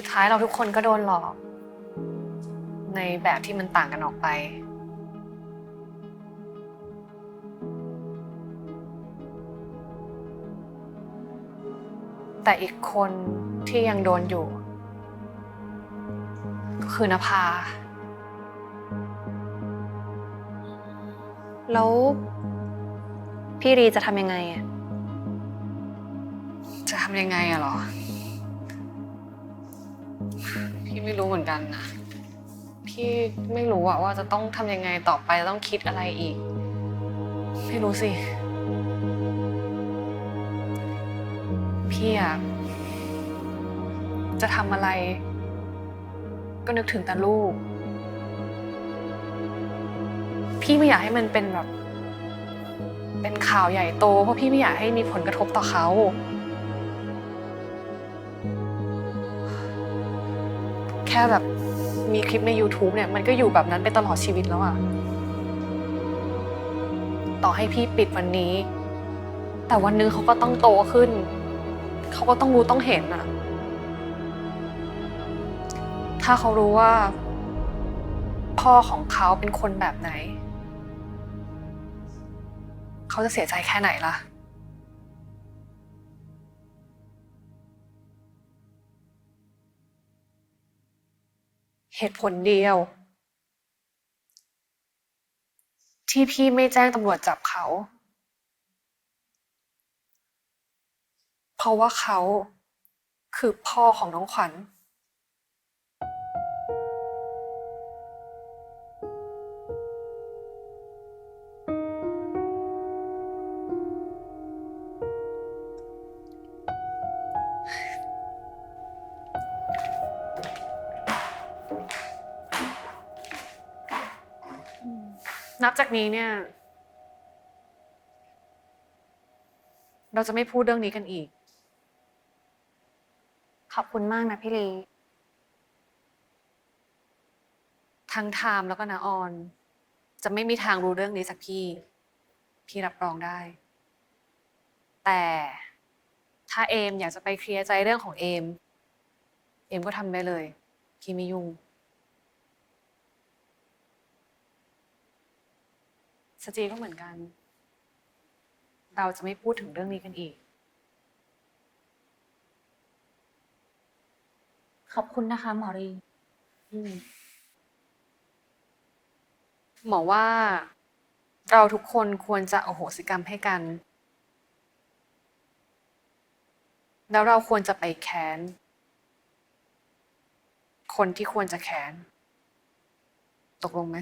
สุดท้ายเราทุกคนก็โดนหลอก ในแบบที่มันต่างกันออกไป แต่อีกคนที่ยังโดนอยู่ ก็คือนภา แล้วพี่รีจะทำยังไงอะจะทำยังไงอะหรอ พี่ไม่รู้เหมือนกันนะ พี่ไม่รู้อะว่าจะต้องทำยังไงต่อไปต้องคิดอะไรอีก ไม่รู้สิ พี่อะจะทำอะไร ก็นึกถึงแต่ลูก พี่ไม่อยากให้มันเป็นแบบ เป็นข่าวใหญ่โต เพราะพี่ไม่อยากให้มีผลกระทบต่อเขา ค่แบบมีคลิปใน YouTube เนี่ยมันก็อยู่แบบนั้นไปตลอดชีวิตแล้วอะต่อให้พี่ปิดวันนี้ แต่วันนึงเขาก็ต้องโตขึ้น เขาก็ต้องรู้ต้องเห็นอะถ้าเขารู้ว่า พ่อของเขาเป็นคนแบบไหน เขาจะเสียใจแค่ไหนล่ะ เหตุผลเดียว ที่พี่ไม่แจ้งตำรวจจับเขา เพราะว่าเขาคือพ่อของน้องขวัญ นับจากนี้เนี่ย เราจะไม่พูดเรื่องนี้กันอีก ขอบคุณมากนะพี่รีทั้งไทม์แล้วก็นาออน จะไม่มีทางรู้เรื่องนี้จากพี่ พี่รับรองได้ แต่ถ้าเอมอยากจะไปเคลียร์ใจเรื่องของเอม เอมก็ทำได้เลย พี่ไม่ยุ่ง สจีก็เหมือนกัน เราจะไม่พูดถึงเรื่องนี้กันอีก ขอบคุณนะคะ หมอรีอืมหมอว่า เราทุกคนควรจะอโหสิกรรมให้กัน แล้วเราควรจะไปแค้น คนที่ควรจะแค้น ตกลงไหม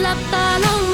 หลับตาลง